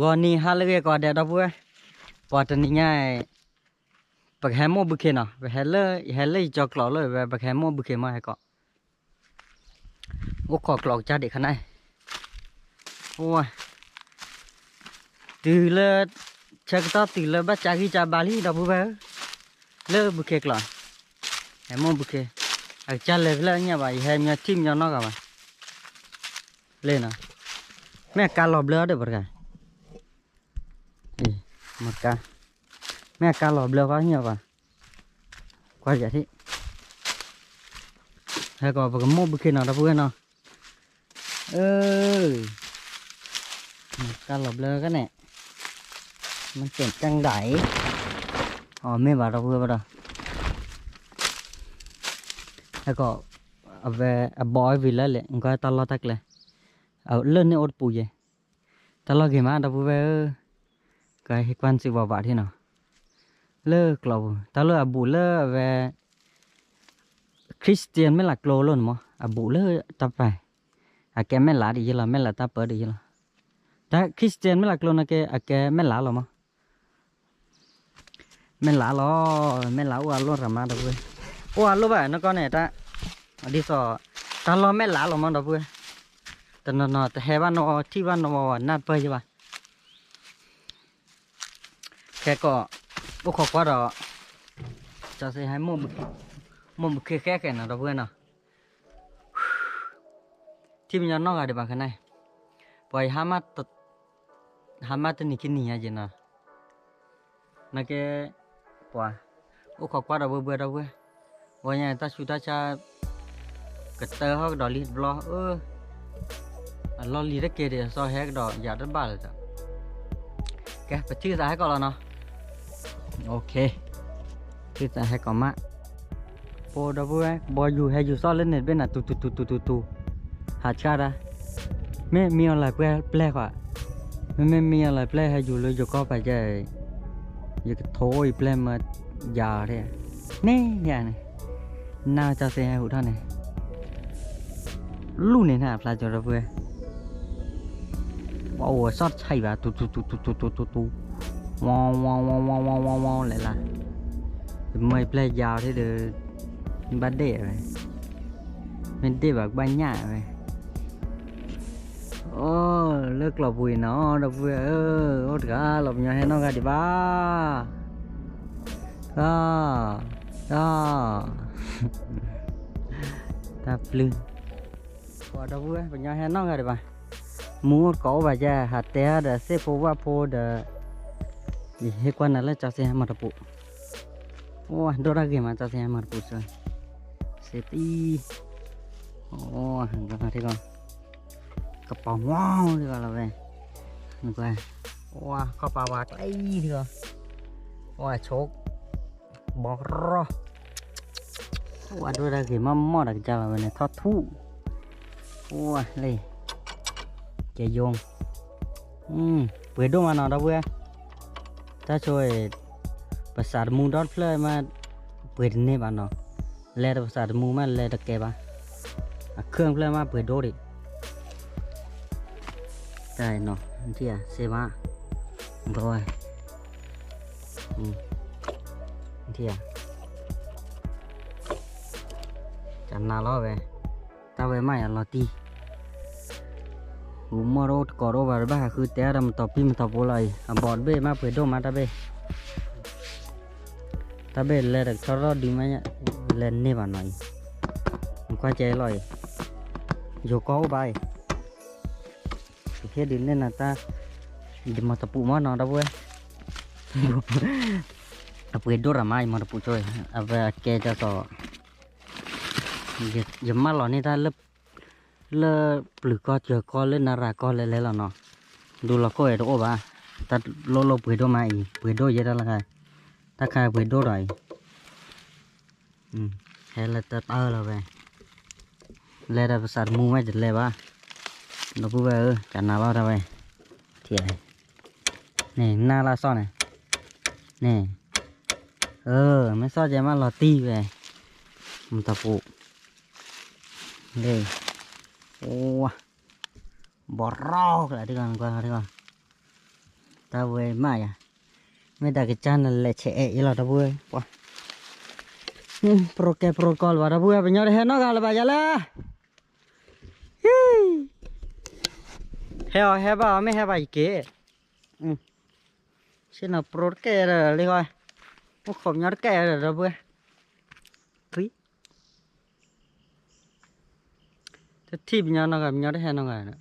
กอนนี่ฮัลเลยก็เดาได้ว่าปอดนี่ง่ายปะแฮมโมบุเคนอ่ะแบบฮัลเลอร์เฮลเลอร์จอกหล่อเลยแบบปะแฮมโมบุเคมาให้ก่อนโอ้ขอกลอกจ้าเด็กขนาดโอ้ยตื่นเลยเช็คต่อตื่นเลยบ้าจากที่จาบาลีดับบวเบลเลิกบุเคกลอแฮมโมบุเคอาจารย์เลยเล่าเนี่ยว่าเฮมีทีมยานอกกันไหมเล่นอ่ะแม่การหลบเลือดเด็กบุรุษมดกัแม่กาหลอบเร็วก็เหี่ยวก่อนกว่าจะที่แล้วก็ปกโมบุกขึ้นเนาะเพื้อนเนาะ เออกาหลอบเร็วก็เนี่ยมันเจ็บจังไดอ๋อไม่บาดเราเพื่อนบาดแล้วก็เอาไปเอาบอยวิลเลยงั้นตลอดทักเลยเอาเลื่นนนี่อดปุยตลอดเกี่มาเราเพื่อนกาให้กวนสิบวาที่เนาเลิกเราตาเลอบุเลอแว คริสเตียนไม่หลักโลล้นมั้อบุเลอตาไปอแกไม่หลาดีเราไม่หลาตาเปิดดีเราแต่คริสเตียนไม่หลักโลนะแกอแกไม่หลาหรอมั้ไม่หลาเรอไม่หลาอ้วนล้่นระมาดเพื่ออวลุ่นไปนก็เนี่ยตาดีสอตาเราไม่หลาหรอมั้งเพื่อแต่นอนแต่เฮ้วันนอที่วันนอนนัดเปิดใช่ไหม khe cọ bố khó quá đó cho sẽ hai mồm mồm khe khe này nào đó vừa nào thì mình nó gọi được bằng cái này bởi ham mắt tật ham mắt tên cái nỉ gì nào nó cái quả bố khó quá đó vừa vừa đâu vừa vậy nhà ta chúng ta cha cái tờ họ đó liền lo ơ à, lo lì ra kia để so hết đó giả rất ba rồi cái phải chứ ra hết còn là nào โอเคคือจะให้ก่อนมะโปรดับเบิลบอยอยู่ให้อยู่ซ่อนเล่นเน็ตเบ็นอ่ะตุตุตุตุตุตุหาชาดะไม่ มีอะไรแปลแปลกว่ะไม่ไม่มีอะไรแปลให้อยู่เลยอยู่ก็ไปใจอยู่ก็โถยแปลมายาเนี่ย นี่อย่านี่น่าจะเสียหูท่านเนี่ยลู่เนี่ยนะปลาจระเข้ว้าวซอดใช่ป่ะตุตุตุตุตุตุตุ wow wow wow wow wow wow wow lại là mời play giàu thế được bắt đẻ rồi mình đi vào ban nhà rồi ô lực là vui nó đọc vui ơ ốt gà lọc nhỏ hay nó gà đi ba đó đó ta lưng quả đâu vui và nhỏ hay nó gà đi ba muốn có và ra hạt té đã xếp phố và phố đã thì hết quan là lấy cho xe mà đập bộ ô đó ra gì mà cho xe mà đập rồi xe ti ô hàng cái thế con cặp bò wow thì gọi là về mình qua ô cặp bò bạc lấy thì gọi ô chốt bò ro ô đó ra gì mà mò đặc trà là này thoát thú ô này chạy dùng ừ vừa đúng mà nào đâu vừa ถ้าช่วยภาษามูดอดเพลยมาเปิดเนบ้านเนาะแลภาษามูมาแลตะเกบ้าเครื่องเพลยมาเปิดโดดิได้เนาะที่อ่ะเซบ้าร้อยอืมที่อ่ะจันนาร้อเวตาเวไม่อ่ะลอตี rumorot koro barba khư té đầm topim topolai bọt bê ma phải đô ma ta bê ta bê lê được cho nó đi mà nhá lên nè bà nói qua chế lời dù có bài thế đến nên là ta đi mà tập mà nó đâu vậy tập cái đồ làm ai mà tập chơi à, về kê cho to giờ giờ lo này ta lớp เลปลือก็เจอก็เล่นนาราก็เล่นแล้วเนาะดูเราก็เอ็ดโอ้บ้าตัดโลโลเปิดโดมาอีเปิดโดเยอะแล้วไงถ้าใครเปิดโดหน่อยอืมเฮลตัดเอาเราไปเล่นภาษามูไม่จัดเลยบ้าเราพูดไปเออจันนาเราทำไปเถี่ยนี่นาราซ่อนเนี่ยนี่เออไม่ซ่อนใจมาเราตีไปมันตะปูเด้ wow. bỏ ro lại đi con con đi con ta về mai à mấy ta cái chân là lệ trẻ là ta vui qua pro ke pro call và ta vui bây giờ hết nó gà là bây giờ là heo heo bà mấy heo bà gì kia xin là pro ke rồi đi coi một khổng nhát ke rồi ta vui ที่ปัญญาหนะกรบิญญาได้แห่นั่งไนะ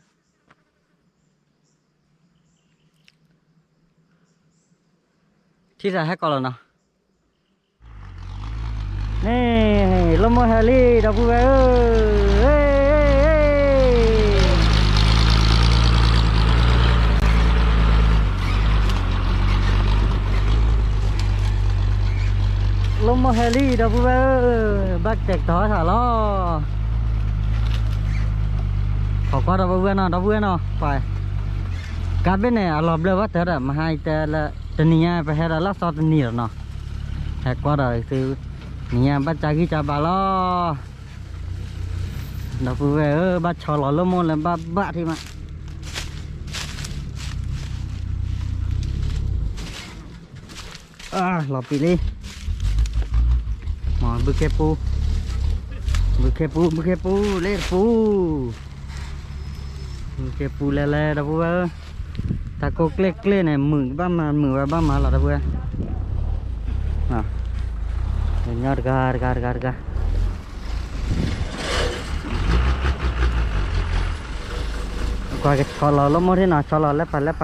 ที่จะให้ก่อนแล้วนะนี่ ลมโาเฮลี่ดับเบิลเฮลี่ด g mơ heli đ บก bác กต t đó t ล้อขอก็รับเวนอรับเวนอไปการเป็นเนี่ยรอบเลยว่าแต่ละมาให้แต่ละตนียไปให้ละสอตนี้เนาะแหกว่าเลยคือเนี่ยบัจจากิจาบาลอดับเวเออบัจชอลอลมอนแลยบับบัที่มาอ่าหลอปีนี่มองบุกเก็บปูบุกเก็บปูบุกเก็บปูเล่นปูเก็บปูแล่วแล้วนะพวกเออตะโกเกล็ดเกล็ดเนี่ยมือบ้ามามือบ้ามาหรอนะพวกเอเน่ะเงีร์การ์การ์การ์การ์ก็ก็ชะลอลงมาที่หน้าชะลอเล้วไปเล้วไป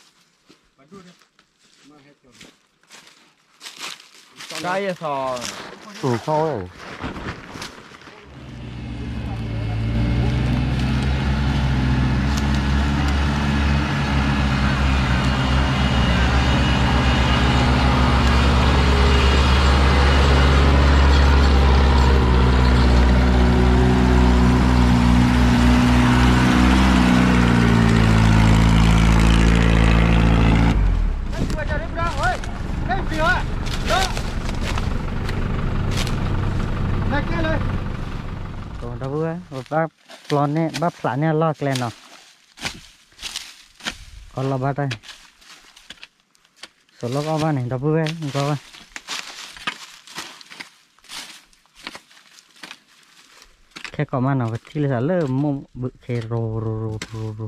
cái sò ừ, sò này ลอนเนี่ยบ้าบลาเนี่ยลอกเลยเนาะก็ลบได้สลกเอาบ้านไหนดับเบิ้ลก็ว่าแค่ก็มาเนาะที่เหลือเริ่มมุมบุกเขโรโรโรโรโร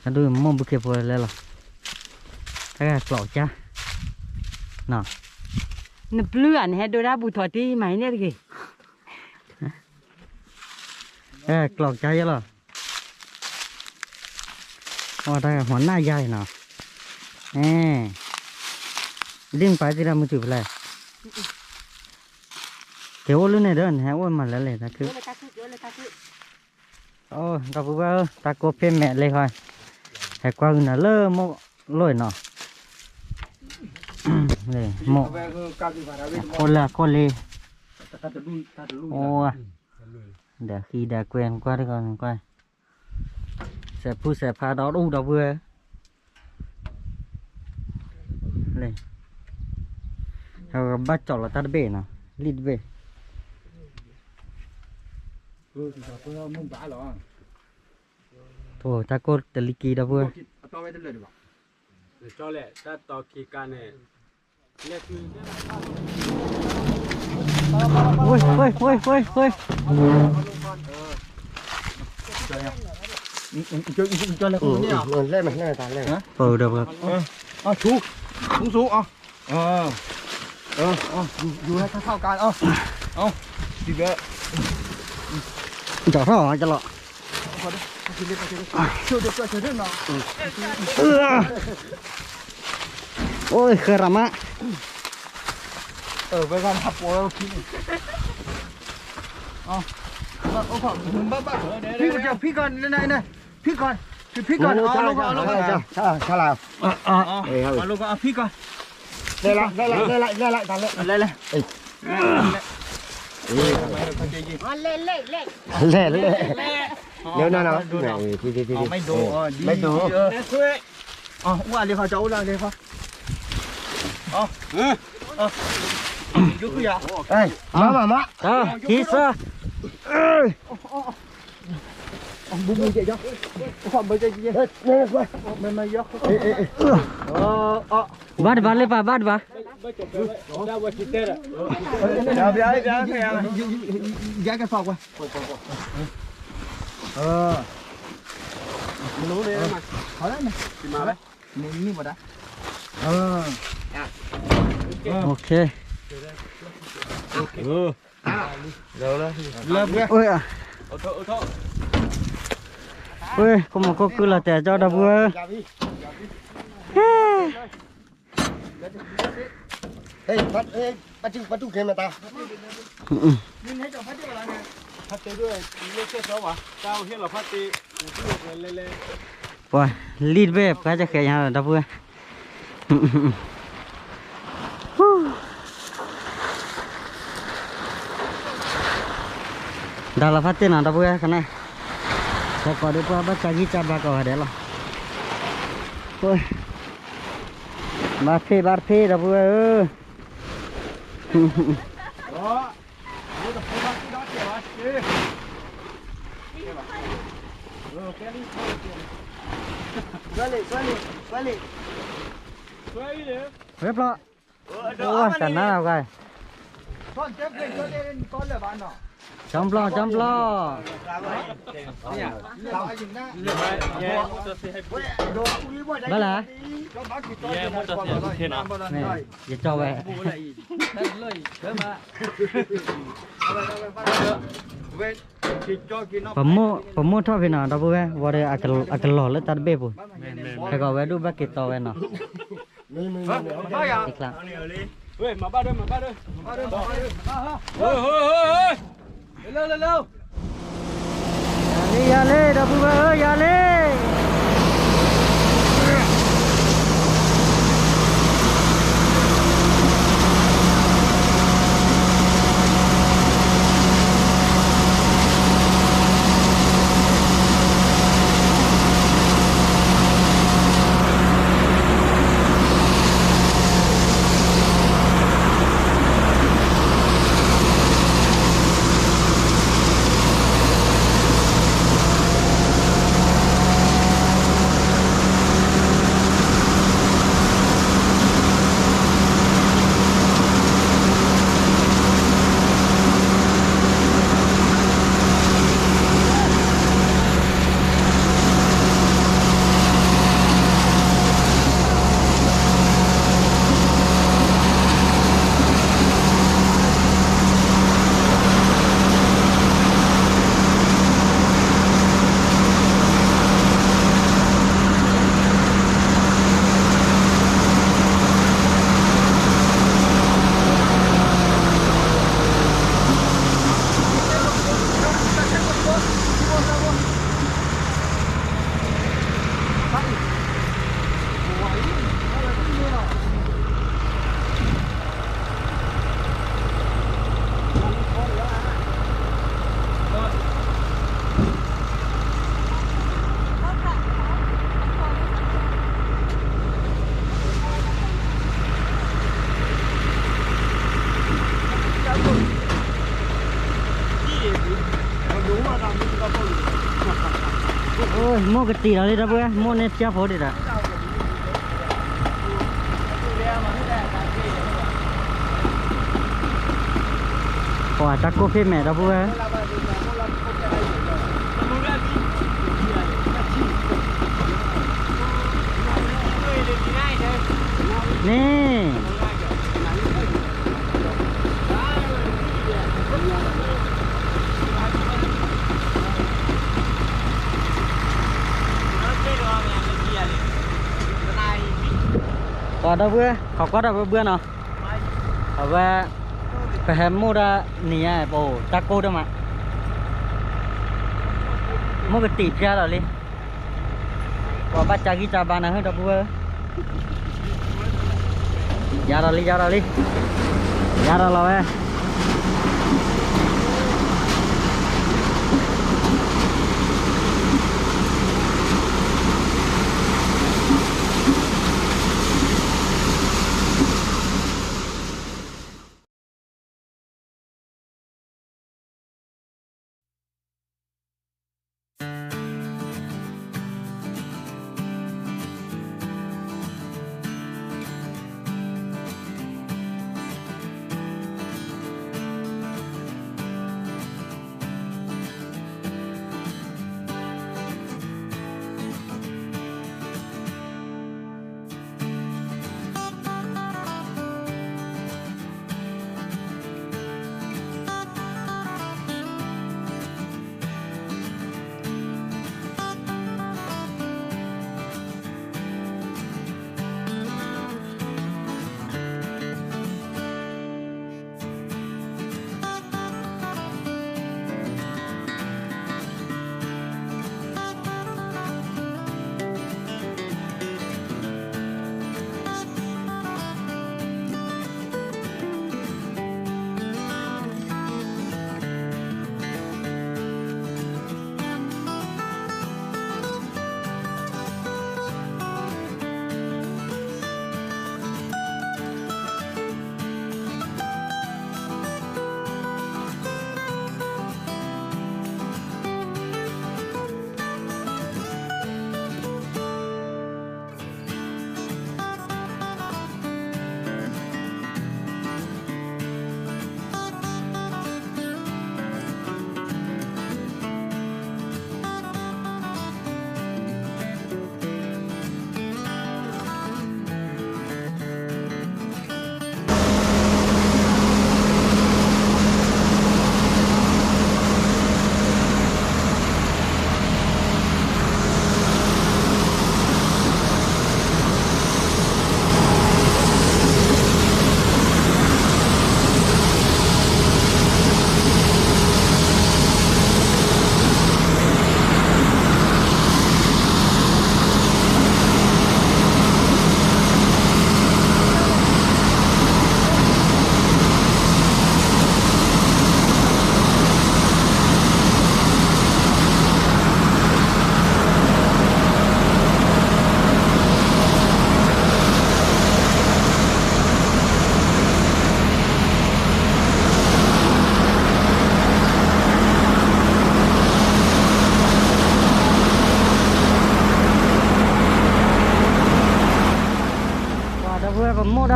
แล้วดูมุมบุกเคโรเลยล่ะถ้าเปลอกจ้าเนาะนึกเลื่อนให้ดูได้บุตรที่ไหมเนี่ยกี่เออกรอกใจเหรอโอ้ได้หัวหน้าใหญ่เนาะเออดึงไปที่เรามือถือไปเลยเกี่ยวลุ้นในเดินฮะว่ามัแล้วเลยนะคือโอ้ตะกบว่าตะกูเพี้ยแม่เลยค่อยแตกว่าอื่นเล่มลอยเนาะเลยหมกคนละคนเลยโอ้ để khi đã quen qua đấy con quay sẽ phu sẽ pha đó đủ đó vừa này rồi bắt chọn là ta bể nào lít về thôi ta cốt từ lít kỳ đó vừa cho lẽ ta to kỳ ca này เฮ้ยเฮ้ยเฮ้ยเฮ้ยเฮ้ยเออเออเล่นไหมเล่นไหมตาเล่นเออเดี๋ยวครับอ่ะชูสูงสูงอ่ะเออเออเอออยู่อยู่ให้เท่ากันเออเอาดีเด้อจ่อเท่าไหร่จะหรอโอ้ยเคยรำอ่ะ ở với con thập của khi này ờ bạn ông phạm hướng bắc bắc ở đấy đấy phi con lên đây này phi con thì phi con ờ lúc con lúc con sao sao làm ờ ờ lúc con phi con đây lại đây lại đây lại đây lại đây lại đây lại เล่เล่เล่เล่เล่เดี๋ยวนะนะพี่พี่พี่ไม่ดูไม่ดูอ๋อว่าเลยเขาจะเอาเลยเขาอ๋อเออ Ej, mama, mama. Da, kisa. Bung bung chạy cho. Không bơi chạy gì Mày mày giật. Ờ ờ. Bắt bắt lên vào bắt vào, Ra qua chị tê rồi. Ra bia cái phòng qua. Ờ. ờ. Lú đi mà. Khỏi đấy mà. Chị mà đấy. Nhưng mà đã. Ờ. Ok. Ừ. Ôi à. Ôi, không mà cô cứ là trẻ cho đập vừa. Hey, bắt ê, bắt chung bắt chung kia mà ta. Nhìn thấy cho phát đi là nè. Phát tới rồi, lên xe số mà. Tao hiện là phát đi. Rồi, lít về cái cho khẻ nhà đập vừa. đã là phát tiền nó đâu cái này có có được qua bắt cái gì cha ba có đấy là ôi bà thế bà thế đâu bữa ơ Suele, suele, suele. Suele. Suele. Ủa, chẳng nó nào coi. Con tiếp lên, con lên, con là bạn nào. jamblo jamblo, Đó Pemu, pemu thao akal akal lò lấy tạt bê bu. Cái gọi Iklan. Lalo, lalo! Dali, dali! dapat ba? Dali! ยโมกตีเราเลยนะเพื่อนโมเนเจ้าโพดีละว่าจักกูพี่แม่เราเพื่อนี่กอดเบื่อเขากอดเบื่อเนาะเอาไปไปห็นมูดะนี่ไงโอ้ตะกูดมามูดะตีเพี้ยหรอเลยว่าป้าจายที่จะบานอะให้ดับเบื่อยาดอลลี่ยาอลลี่ยาดอลเอ้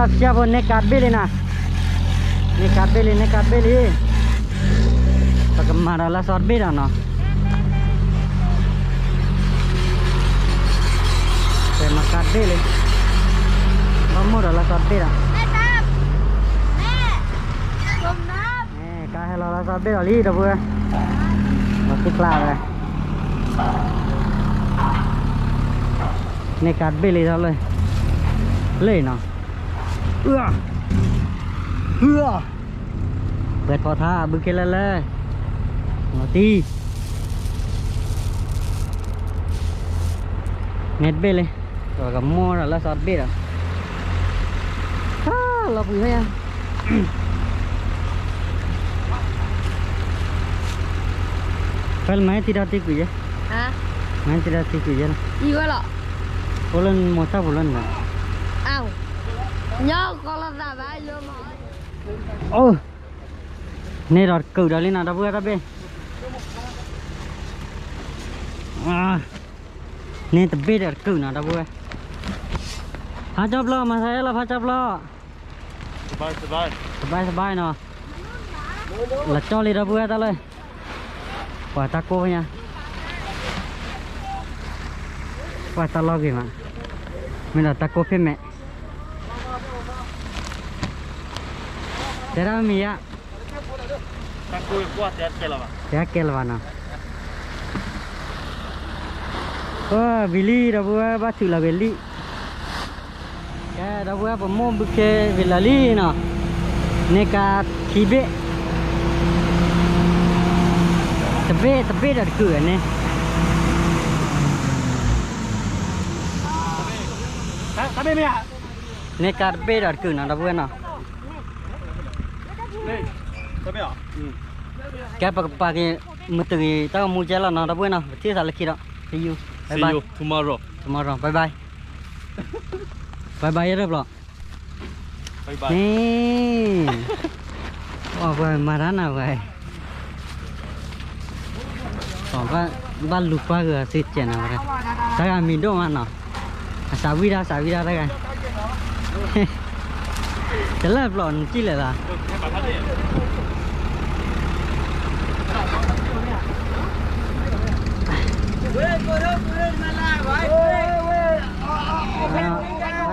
ับเชียบนเนกาเบลีนะเนกาเบลีเนกาเบลีปกมาราลาสอดบีดานะเ็มากาเบลีบัมมูราลาสอดบีดาให้เราเราสอนได้หรือเปื่อเราคลาเลนี่การเบลีเท่าเลยเลยเนาะเอื้อเอื้อเปิดพอท่าบึงเคลเล่หัวตีเน็ตเบลเลยตัวกับมอร์แล้วซอดเบลอ่ะฮ่าเราปุ๋ยให้อ่ะ Fel main tidak tiku ya? Hah? Main tidak tiku ya? Iya lah. Bulan mau bulan bang nhớ con là giả vãi luôn ô nè rồi cử đó lên nào đã vừa ra bên à nè tập bê đã cử nào đã vừa phá chấp lo mà thấy là phá chấp lo sbai sbai sbai sbai nào là cho lên đã vừa ta lên quả ta cô nha quả ta lo gì mà mình là ta cô phim mẹ तेरा मिया तकु को तेर केलवा तेर केलवा ना ओ बिली रबुआ बाचू ला बेली क्या रबुआ पमो बुके बिलाली ना नेका खिबे तबे तबे डर cửa ने तबे मिया नेका तबे डर cửa ना रबुआ ना cái bạc bạc cái mà từ tao mua chè là nó đã quên nào thiết là kia đó see you bye see bye you tomorrow tomorrow bye bye bye bye rồi bro bye bye ô vậy mà ra nào vậy còn ba ba lục qua gờ xịt chén nào vậy sao anh mình đâu mà nào xả vi ra sao vi ra đây này thế là bọn chỉ là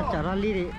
Acara liri